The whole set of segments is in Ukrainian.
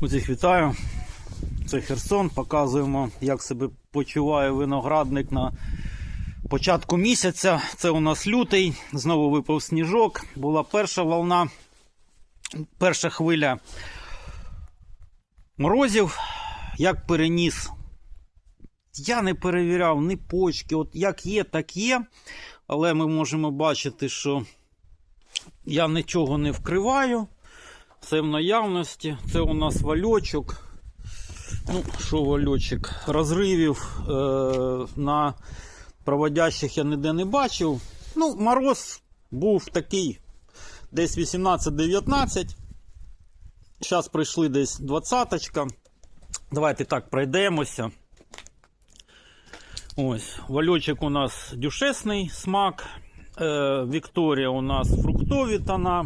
Усіх вітаю. Це Херсон. Показуємо, як себе почуває виноградник на початку місяця. Це у нас лютий. Знову випав сніжок. Була перша волна, перша хвиля морозів. Як переніс. Я не перевіряв ні почки. От як є, так є. Але ми можемо бачити, що я нічого не вкриваю. Це в наявності. Це у нас вальочок. Ну, що вальочок? Розривів е- на проводящих я ніде не бачив. Ну, мороз був такий десь 18-19. Зараз прийшли десь 20-ка. Давайте так пройдемося. Ось, вальочок у нас дюшесний смак. Е, Вікторія у нас фруктові тона.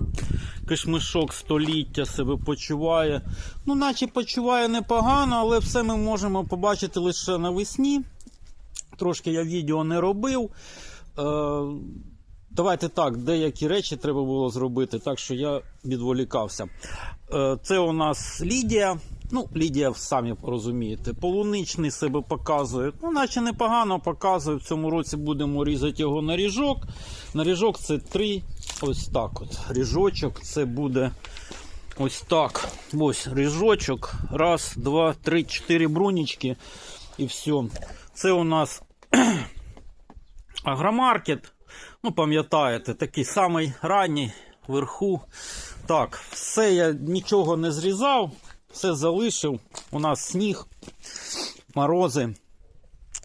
Кишмишок століття себе почуває. Ну, наче почуває непогано, але все ми можемо побачити лише навесні. Трошки я відео не робив. Е, давайте так, деякі речі треба було зробити, так що я відволікався. Е, це у нас Лідія. Ну, Лідія, самі розумієте, полуничний себе показує. Ну, наче непогано показує. В цьому році будемо різати його на ріжок. На ріжок це три. Ось так от. Ріжочок це буде ось так. Ось ріжочок. Раз, два, три, чотири брунічки. І все. Це у нас агромаркет. Ну, пам'ятаєте, такий самий ранній вверху. Так, все я нічого не зрізав, все залишив. У нас сніг, морози.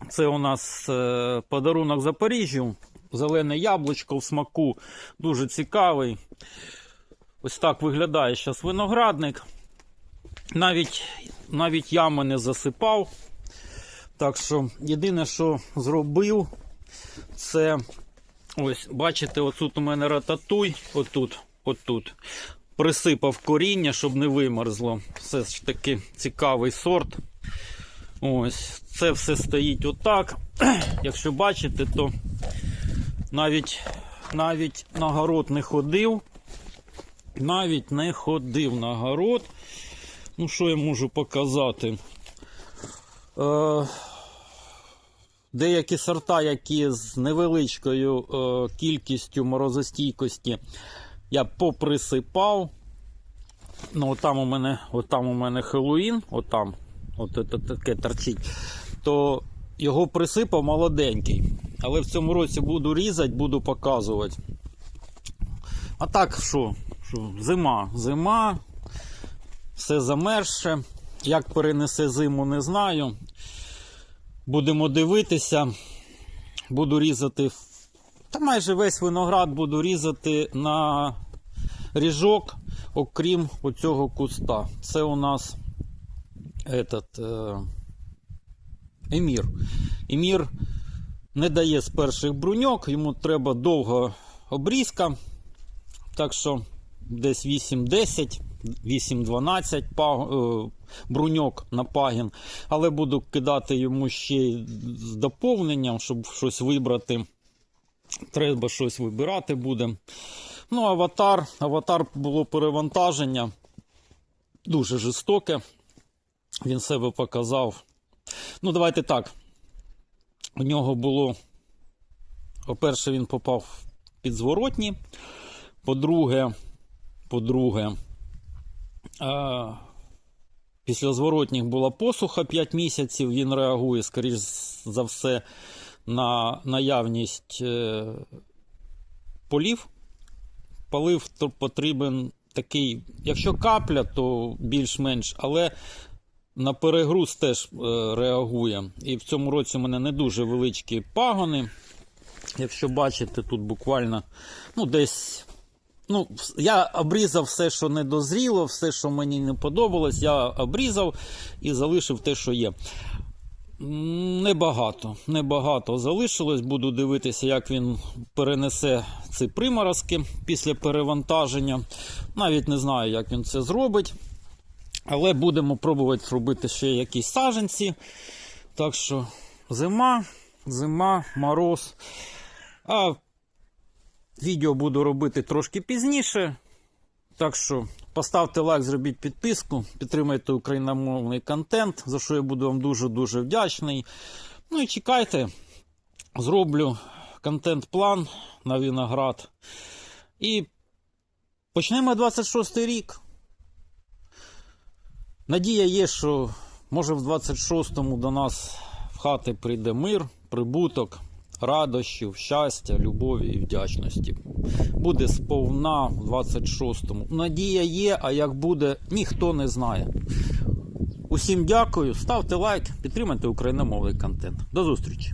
Це у нас е, подарунок Запоріжжю. Зелене яблучко в смаку. Дуже цікавий. Ось так виглядає зараз виноградник. Навіть, навіть ями не засипав. Так що єдине, що зробив, це ось, бачите, отут у мене рататуй, отут, отут. Присипав коріння, щоб не вимерзло. Все ж таки цікавий сорт. Ось, це все стоїть отак. Якщо бачите, то навіть, навіть на город не ходив. Навіть не ходив на город. Ну, що я можу показати? Е, деякі сорта, які з невеличкою е, кількістю морозостійкості, я поприсипав. Ну, отам у мене, отам у мене Хеллоуін, отам, от таке торчить, то його присипав молоденький. Але в цьому році буду різати, буду показувати. А так що? що? Зима, зима, все замерзше. Як перенесе зиму, не знаю. Будемо дивитися. Буду різати. Та майже весь виноград буду різати на ріжок, окрім оцього куста. Це у нас этот, е, емір. Емір не дає з перших бруньок, йому треба довга обрізка. Так що десь 8-10, 8-12 е, бруньок на пагін. Але буду кидати йому ще з доповненням, щоб щось вибрати. Треба щось вибирати буде. Ну, аватар. Аватар було перевантаження. Дуже жорстоке. Він себе показав. Ну, давайте так. У нього було. По-перше, він попав під зворотні. По-друге, по-друге, після зворотніх була посуха 5 місяців. Він реагує, скоріш за все, на наявність е, полів. Полив то потрібен такий, якщо капля, то більш-менш, але на перегруз теж е, реагує. І в цьому році у мене не дуже величкі пагони. Якщо бачите, тут буквально ну, десь. Ну, я обрізав все, що не дозріло, все, що мені не подобалось, я обрізав і залишив те, що є. Небагато, небагато залишилось. Буду дивитися, як він перенесе ці приморозки після перевантаження. Навіть не знаю, як він це зробить. Але будемо пробувати зробити ще якісь саженці. Так що зима, зима, мороз. А відео буду робити трошки пізніше. Так що Поставте лайк, зробіть підписку, підтримайте україномовний контент, за що я буду вам дуже-дуже вдячний. Ну і чекайте, зроблю контент-план на виноград. І почнемо 26 рік. Надія є, що може в 26-му до нас в хати прийде мир, прибуток, радощів, щастя, любові і вдячності. Буде сповна в 26-му. Надія є, а як буде, ніхто не знає. Усім дякую, ставте лайк, підтримайте україномовний контент. До зустрічі!